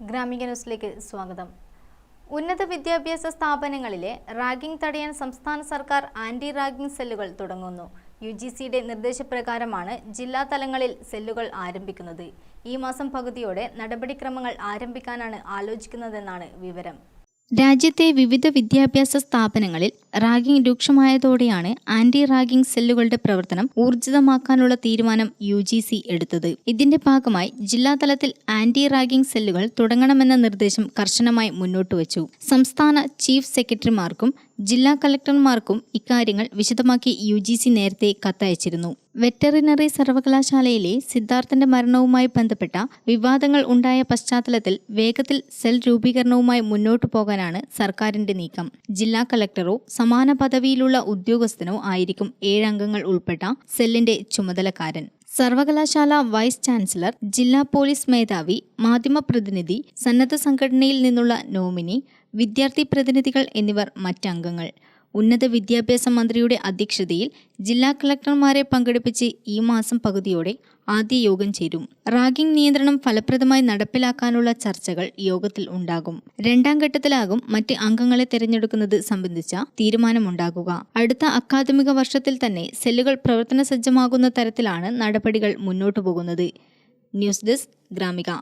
ഗ്രാമിക ന്യൂസിലേക്ക് സ്വാഗതം. ഉന്നത വിദ്യാഭ്യാസ സ്ഥാപനങ്ങളിലെ റാഗിംഗ് തടയാൻ സംസ്ഥാന സർക്കാർ ആന്റി റാഗിംഗ് സെല്ലുകൾ തുടങ്ങുന്നു. യു ജി സിയുടെ നിർദ്ദേശപ്രകാരമാണ് ജില്ലാ തലങ്ങളിൽ സെല്ലുകൾ ആരംഭിക്കുന്നത്. ഈ മാസം പകുതിയോടെ നടപടിക്രമങ്ങൾ ആരംഭിക്കാനാണ് ആലോചിക്കുന്നതെന്നാണ് വിവരം. രാജ്യത്തെ വിവിധ വിദ്യാഭ്യാസ സ്ഥാപനങ്ങളിൽ റാഗിംഗ് രൂക്ഷമായതോടെയാണ് ആന്റി റാഗിംഗ് സെല്ലുകളുടെ പ്രവർത്തനം ഊർജിതമാക്കാനുള്ള തീരുമാനം യു ജി സി എടുത്തത്. ഇതിന്റെ ഭാഗമായി ജില്ലാതലത്തിൽ ആന്റി റാഗിംഗ് സെല്ലുകൾ തുടങ്ങണമെന്ന നിർദ്ദേശം കർശനമായി മുന്നോട്ട് വച്ചു. സംസ്ഥാന ചീഫ് സെക്രട്ടറിമാർക്കും ജില്ലാ കളക്ടർമാർക്കും ഇക്കാര്യങ്ങൾ വിശദമാക്കി യു ജി സി നേരത്തെ കത്തയച്ചിരുന്നു. വെറ്ററിനറി സർവകലാശാലയിലെ സിദ്ധാർത്ഥന്റെ മരണവുമായി ബന്ധപ്പെട്ട വിവാദങ്ങൾ ഉണ്ടായ പശ്ചാത്തലത്തിൽ വേഗത്തിൽ സെൽ രൂപീകരണവുമായി മുന്നോട്ടു പോകാനാണ് സർക്കാരിന്റെ നീക്കം. ജില്ലാ കളക്ടറോ സമാന പദവിയിലുള്ള ഉദ്യോഗസ്ഥനോ ആയിരിക്കും ഏഴംഗങ്ങൾ ഉൾപ്പെട്ട സെല്ലിന്റെ ചുമതലക്കാരൻ. സർവകലാശാല വൈസ് ചാൻസലർ ജില്ലാ പോലീസ് മേധാവി മാധ്യമപ്രതിനിധി സന്നദ്ധ സംഘടനയിൽ നിന്നുള്ള നോമിനി വിദ്യാർത്ഥി പ്രതിനിധികൾ എന്നിവർ മറ്റംഗങ്ങൾ. ഉന്നത വിദ്യാഭ്യാസ മന്ത്രിയുടെ അധ്യക്ഷതയിൽ ജില്ലാ കളക്ടർമാരെ പങ്കെടുപ്പിച്ച് ഈ മാസം പകുതിയോടെ ആദ്യ യോഗം ചേരും. റാഗിംഗ് നിയന്ത്രണം ഫലപ്രദമായി നടപ്പിലാക്കാനുള്ള ചർച്ചകൾ യോഗത്തിൽ ഉണ്ടാകും. രണ്ടാം ഘട്ടത്തിലാകും മറ്റ് അംഗങ്ങളെ തിരഞ്ഞെടുക്കുന്നത് സംബന്ധിച്ച തീരുമാനമുണ്ടാകുക. അടുത്ത അക്കാദമിക വർഷത്തിൽ തന്നെ സെല്ലുകൾ പ്രവർത്തന സജ്ജമാകുന്ന തരത്തിലാണ് നടപടികൾ മുന്നോട്ടു പോകുന്നത് ന്യൂസ് ഡെസ്ക് ഗ്രാമിക.